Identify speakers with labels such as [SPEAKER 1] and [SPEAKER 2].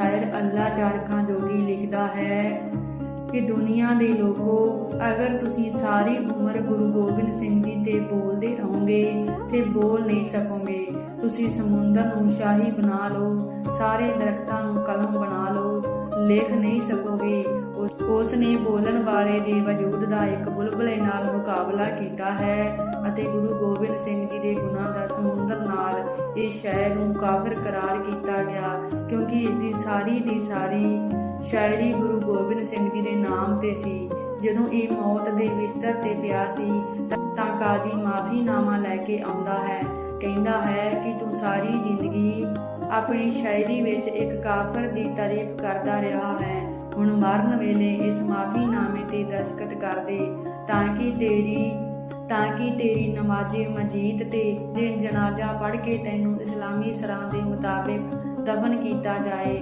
[SPEAKER 1] ਸ਼ਾਇਰ ਅੱਲਾ ਚਾਰਖਾਂ ਜੋਗੀ ਲਿਖਦਾ ਹੈ ਕਿ ਦੁਨੀਆ ਦੇ ਲੋਕੋ, ਅਗਰ ਤੁਸੀਂ ਸਾਰੀ ਉਮਰ ਗੁਰੂ ਗੋਬਿੰਦ ਸਿੰਘ ਜੀ ਤੇ ਬੋਲਦੇ ਰਹੋਗੇ ਤੇ ਬੋਲ ਨਹੀਂ ਸਕੋਗੇ, ਤੁਸੀਂ ਸਮੁੰਦਰ ਨੂੰ ਸ਼ਾਹੀ ਬਣਾ ਲਓ, ਸਾਰੇ ਦਰਖਤਾਂ ਨੂੰ ਕਲਮ ਬਣਾ ਲਓ, ਲਿਖ ਨਹੀਂ ਸਕੋਗੇ। ਉਸ- ਨੇ ਬੋਲਣ ਵਾਲੇ ਦੇ ਵਜੂਦ ਦਾ ਇੱਕ ਬੁਲਬੁਲੇ ਨਾਲ ਮੁਕਾਬਲਾ ਕੀਤਾ ਹੈ ਅਤੇ ਗੁਰੂ ਗੋਬਿੰਦ ਸਿੰਘ ਜੀ ਦੇ ਗੁਣਾਂ ਦਾ ਸਮੁੰਦਰ ਨਾਲ ਇਸ ਸ਼ਾਇਰ ਨੂੰ ਕਾਫਰ ਕਰਾਰ ਕੀਤਾ ਗਿਆ। ਕਿਉਂਕਿ ਇਸ ਦੀ ਸਾਰੀ ਦੀ ਸਾਰੀ ਸ਼ਾਇਰੀ ਗੁਰੂ ਗੋਬਿੰਦ ਸਿੰਘ ਜੀ ਦੇ ਨਾਮ ਤੇ ਸੀ। ਜਦੋਂ ਇਹ ਮੌਤ ਦੇ ਬਿਸਤਰ ਤੇ ਪਿਆ ਸੀ, ਤਾਂ- ਕਾਜ਼ੀ ਮਾਫੀਨਾਮਾ ਲੈ ਕੇ ਆਉਂਦਾ ਹੈ। ਕਹਿੰਦਾ ਹੈ ਕਿ ਤੂੰ ਸਾਰੀ ਜ਼ਿੰਦਗੀ ਆਪਣੀ ਸ਼ਾਇਰੀ ਵਿੱਚ ਇੱਕ ਕਾਫਰ ਦੀ ਤਾਰੀਫ ਕਰਦਾ ਰਿਹਾ ਹੈ। ਹੁਣ ਮਰਨ ਵੇਲੇ ਇਸ ਮਾਫੀਨਾਮੇ ਤੇ ਦਸਖਤ ਕਰ ਦੇ, ਤਾਂ ਕਿ ਤੇਰੀ ਤਾਂ ਕਿ ਤੇਰੀ ਨਮਾਜ਼ੇ ਮਜੀਦ ਤੇ ਦਿਨ ਜਨਾਜ਼ਾ ਪੜ੍ਹ ਕੇ ਤੈਨੂੰ ਇਸਲਾਮੀ ਸਰਾਂ ਦੇ ਮੁਤਾਬਿਕ ਦਫਨ ਕੀਤਾ ਜਾਏ।